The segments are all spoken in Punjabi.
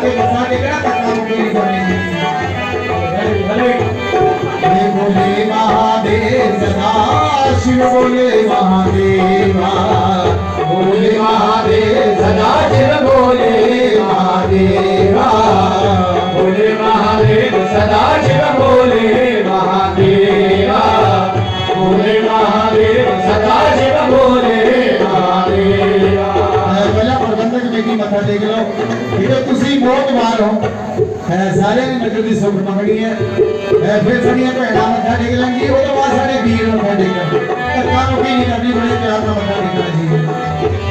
ਕੇ ਮੱਥਾ ਟੇਕਣਾ ਧੱਕਾ ਮੁੱਕੀ ਨਹੀਂ ਕਰਨੀ ਬੋਲੇ ਮਹਾਦੇਵ ਸਦਾ ਸ਼ਿਵ ਬੋਲੇ ਮਹਾਦੇਵਾ। ਮੱਥਾ ਟੇਕ ਲਓ। ਇਹ ਤੁਸੀਂ ਬਹੁਤ ਵਾਰ ਹੋ। ਹੈ ਸਾਰਿਆਂ ਨੇ ਨਗਰ ਦੀ ਸੁਖ ਮੰਗਣੀ ਹੈ। ਹੈ ਫਿਰ ਸਾਡੀਆਂ ਭੈਣਾਂ ਮੱਥਾ ਟੇਕ ਲੈਣਗੀ ਉਹ ਤੋਂ ਬਾਅਦ ਸਾਡੇ ਵੀਰ ਮੱਥਾ ਟੇਕਣ ਧੱਕਾ ਮੁੱਕੀ ਨਹੀਂ ਕਰਨੀ, ਬੜੇ ਪਿਆਰ ਨਾਲ ਮੱਥਾ ਟੇਕਣਾ ਜੀ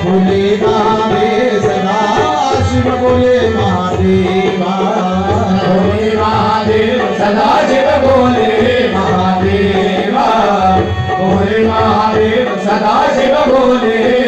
ਬੋਲੇ ਮਹਾਦੇਵ, ਸਦਾ ਸ਼ਿਵ ਬੋਲੇ ਮਹਾਦੇਵਾ। ਬੋਲੇ ਮਹਾਦੇਵ, ਸਦਾ ਸ਼ਿਵ ਬੋਲੇ ਮਹਾਦੇਵਾ। ਬੋਲੇ ਮਹਾਦੇਵ, ਸਦਾ ਸ਼ਿਵ ਬੋਲੇ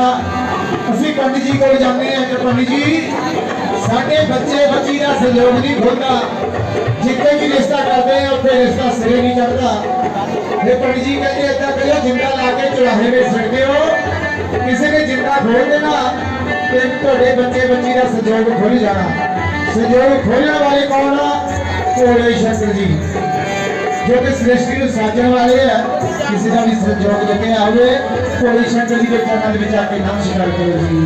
ਦੇ ਅਸੀਂ ਪੰਡਿਤ ਜੀ ਕੋਲ ਜਾਂਦੇ ਆ ਕਿ ਪੰਡਿਤ ਜੀ, ਸਾਡੇ ਬੱਚੇ ਬੱਚੀ ਦਾ ਸਹਿਯੋਗ ਨਹੀਂ ਖੁੱਲਦਾ। ਜਿੱਥੇ ਵੀ ਰਿਸ਼ਤਾ ਕਰਦੇ ਆ, ਉੱਥੇ ਰਿਸ਼ਤਾ ਸਿਰੇ ਨਹੀਂ ਚੜਦਾ ਇਹ ਪੰਡਿਤ ਜੀ ਕਹਿੰਦੇ, ਏਦਾਂ ਕਰਿਓ, ਜਿੰਦਾ ਲਾ ਕੇ ਚੁਰਾਹੇ ਵਿੱਚ ਸਕਦੇ ਹੋ। ਕਿਸੇ ਨੇ ਜਿੰਦਾ ਖੋਲ ਦੇਣਾ, ਤੇ ਤੁਹਾਡੇ ਬੱਚੇ ਬੱਚੀ ਦਾ ਸਹਿਯੋਗ ਖੁੱਲ ਜਾਣਾ। ਸਹਿਯੋਗ ਖੋਲਣ ਵਾਲੇ ਕੌਣ ਆ? ਭੋਲੇ ਸ਼ੰਕਰ ਜੀ। ਜੋ ਕਿ ਸ੍ਰਿਸ਼ਟੀ ਨੂੰ ਸਾਜਣ ਵਾਲੇ ਆ ਕਿਸੇ ਦਾ ਵੀ ਸਹਿਯੋਗ ਲੱਗਿਆ ਹੋਵੇ ਭੋਲੇ ਸ਼ੰਕਰ ਜੀ ਦੇ ਚਰਨਾਂ ਦੇ ਵਿੱਚ ਆ ਕੇ ਨਮਸਕਾਰ ਕਰੋ ਜੀ।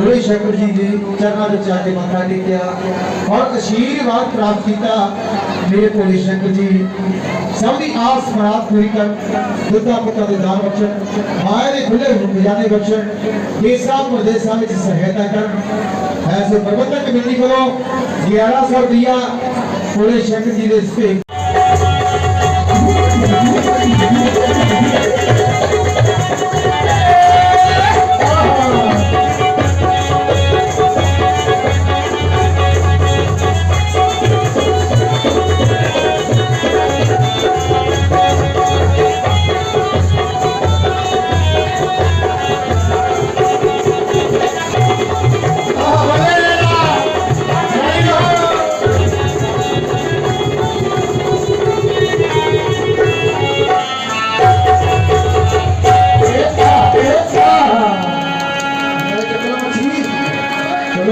ਬੋਲੇ ਸ਼ੰਕਰ ਜੀ ਦੇ ਚਰਨਾਂ ਵਿੱਚ ਜਾ ਕੇ ਮੱਥਾ ਟੇਕਿਆ ਔਰ ਅਸ਼ੀਰਵਾਦ ਪ੍ਰਾਪਤ ਕੀਤਾ। ਮੇਰੇ ਭੋਲੇ ਸ਼ੰਕਰ ਜੀ, ਸਭ ਦੀ ਆਸ ਮਰਾਦ ਪੂਰੀ ਕਰ ਦੁੱਧਾ ਪੁੱਤਾਂ ਦੇ ਦਾਨ ਬਖਸ਼ਣ, ਮਾਇਆ ਦੇ ਖੁੱਲੇ ਖਜ਼ਾਨੇ ਬਖਸ਼ਣ ਦੇਸਾਂ ਪ੍ਰਦੇਸਾਂ ਵਿੱਚ ਸਹਾਇਤਾ ਕਰਨ। ਐਸੇ ਪ੍ਰਬੰਧਕ ਕਮੇਟੀ ਕੋਲੋਂ 1100 ਰੁਪਇਆ ਭੋਲੇ ਸ਼ੰਕਰ ਜੀ ਦੇ ਸਪੇ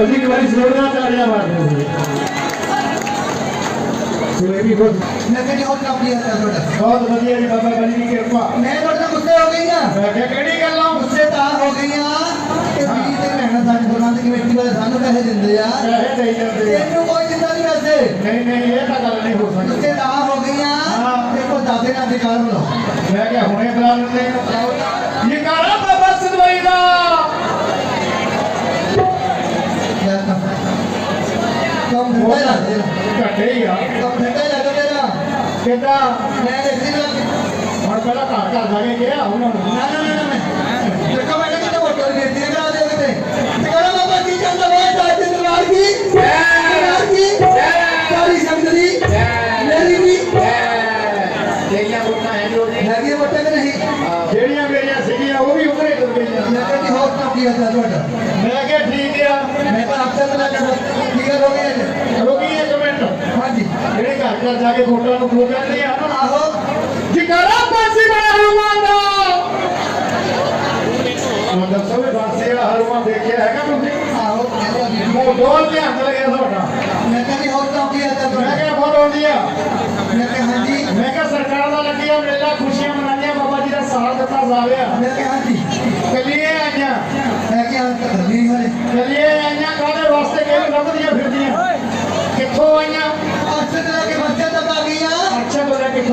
ਜੀ ਇੱਕ ਵਾਰੀ ਜ਼ੋਰਦਾਰ ਤਾੜੀਆਂ ਮਾਰਦੇ ਹੋ ਸੋ ਇਹ ਵੀ ਬਹੁਤ ਮੈਂ ਕਹਿੰਦੀ ਹੋਰ ਕੰਮ ਹੈ ਤੁਹਾਡਾ? ਬਹੁਤ ਵਧੀਆ ਜੀ ਬਾਬਾ ਬਲੀ ਦੀ ਕਿਰਪਾ। ਮੈਂ ਤੁਹਾਡੇ ਨਾਲ ਗੁੱਸੇ ਹੋ ਗਈ ਆ ਮੈਂ ਕਿਹਾ ਕਿਹੜੀ ਗੱਲਾਂ ਗੁੱਸੇ ਤਾਂ ਹੋ ਗਈਆਂ ਕਿ ਵੀ ਤੇ ਭੈਣਾਂ ਸਾਡੇ ਪ੍ਰਬੰਧ ਕਮੇਟੀ ਵਾਲੇ ਸਾਨੂੰ ਪੈਸੇ ਦਿੰਦੇ ਆ। ਪੈਸੇ ਦੇਈ ਜਾਂਦੇ ਆ। ਤੈਨੂੰ ਕੋਈ ਦਿੰਦਾ ਨਹੀਂ ਪੈਸੇ। ਨਹੀਂ ਨਹੀਂ ਇਹ ਤਾਂ ਗੱਲ ਨਹੀਂ ਹੋ ਸਕਦੀ। ਗੁੱਸੇ ਤਾਂ ਹੋ ਗਈਆਂ ਹਾਂ। ਦੇਖੋ ਦਾਦੇ ਨਾਲ ਅਧਿਕਾਰ ਬੁਲਾਓ ਮੈਂ ਕਿਹਾ ਹੁਣੇ ਬੁਲਾ ਲੈਂਦੇ ਆ। ਕਿੱਦਾਂ ਮੈਂ ਦੇਖਦੀ ਲੱਗ ਹੁਣ ਪਹਿਲਾਂ ਘਰ ਘਰ ਜਾ ਕੇ ਗਿਆ ਉਹਨਾਂ ਨੂੰ ਨਾ ਨਾ ਨਾ ਨਾ। ਮੈਂ ਦੇਖੋ ਮੈਂ ਕਿਤੇ ਹੋਟਲ ਬੇਟੀ ਕਰਾ ਦੇ ਕਿਤੇ ਤੇ ਕਹਿੰਦਾ ਬਾਬਾ ਕੀ ਜਾਂਦਾ ਵਾ ਦਾਦੇ ਦਰਬਾਰ ਕੀ? ਦਰਬਾਰ ਕੀ? ਕਾਲੀ ਸੰਗਤ ਦੀ। ਮੇਰੀ ਵੀ। ਜਿਹੜੀਆਂ ਵੋਟਾਂ ਹੈ ਜੋ ਹੈਗੀ ਵੋਟਾਂ ਕਿ ਨਹੀਂ। ਜਿਹੜੀਆਂ ਮੇਰੀਆਂ ਸੀਗੀਆਂ ਉਹ ਵੀ ਉਧਰੇ ਤੁਰ ਗਈਆਂ। ਮੈਂ ਕਹਿੰਦੀ ਹੋਰ ਕੰਮ ਕੀ ਹੁੰਦਾ ਤੁਹਾਡਾ? ਮੈਂ ਕਿਹਾ ਠੀਕ ਆ। ਮੈਂ ਤਾਂ ਅਫਸਰ ਕੀ ਗੱਲ ਹੋ ਗਈ ਅੱਜ? ਹਾਂਜੀ ਘਰ ਘਰ ਜਾ ਕੇ ਵੋਟਾਂ ਨੂੰ ਖੋ ਕਹਿੰਦੇ ਆ ਨਾ ਆਹੋ। ਜਿਕਰਾ ਪਾਸੀ ਬਣਾ ਹਨੂਮਾਨ ਦਾ। ਉਹ ਦੱਸੋ ਵੀ ਬਾਸੀ ਵਾਲਾ ਹਨੂਮਾਨ ਦੇਖਿਆ ਹੈਗਾ ਤੁਸੀਂ? ਆਹੋ ਆ। ਉਹ ਡੋਲ ਧਿਆਨ ਤੇ ਲੱਗਿਆ ਤੁਹਾਡਾ। ਮੈਂ ਕਹਿੰਦੀ ਹੋਰ ਤਾਂ ਕੀ ਆਦਾ ਮੈਂ ਤੁਹਾਡਾ ਕਿਹਾ ਬਹੁਤ ਆਉਂਦੀ ਆ। ਮੈਂ ਕਿਹਾ ਹਾਂਜੀ। ਮੈਂ ਕਿਹਾ ਸਰਕਾਰ ਦਾ ਲੱਗਿਆ ਮੇਲਾ ਖੁਸ਼ੀਆਂ ਮਨਾਈਆਂ ਬਾਬਾ ਜੀ ਦਾ ਸਾਥ ਦਿੱਤਾ ਜਾਵੇਆ ਮੈਂ ਕਿਹਾ ਹਾਂਜੀ। ਕੱਲੀਏ ਆਈਆਂ। ਮੈਂ ਕਿਹਾ ਨਹੀਂ ਹਲੇ ਕੱਲੀਏ ਆਈਆਂ ਕਾਹਦੇ ਵਾਸਤੇ ਕਿਹਨੂੰ ਲੱਭਦੀਆਂ ਫਿਰਦੀਆਂ? ਕਿੱਥੋਂ ਆਈਆਂ?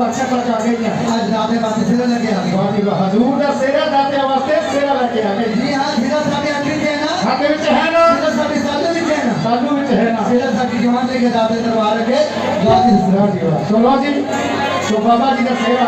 ਅੱਛਾ ਤੋਂ ਲੈ ਕੇ ਖਾਸਾ ਤੱਕ ਆ ਗਈਆਂ ਅੱਜ ਰਾਤੇ ਬਾਤ ਸਿਰ ਲੱਗੇ ਆ। ਗਏ ਵਾਹ ਜੀ ਵਾਹ ਹਜ਼ੂਰ ਦਾ ਸੇਰਾ ਦਾਤਿਆਂ ਵਾਸਤੇ ਸੇਰਾ ਲੈ ਕੇ ਆ ਗਏ। ਜੀ ਹਾਂ ਜਿਹੜਾ ਸਾਡੇ ਤੇ ਹੈ ਨਾ। ਹੱਥ ਵਿੱਚ ਹੈ ਨਾ। ਜਿਹੜਾ ਸਾਡੇ ਸਾਧੂ ਵਿੱਚ ਹੈ ਨਾ। ਸਾਧੂ ਵਿੱਚ ਹੈ ਨਾ। ਜਿਹੜਾ ਸਾਡੀ ਜਵਾਨ ਦੇ ਕੇ ਦਾਦੇ ਦਰਬਾਰ ਅੱਗੇ। ਵਾਹ ਜੀ ਵਾਹ। ਲਓ ਜੀ। ਸੋ ਬਾਬਾ ਜੀ ਦਾ ਸੇਵਾ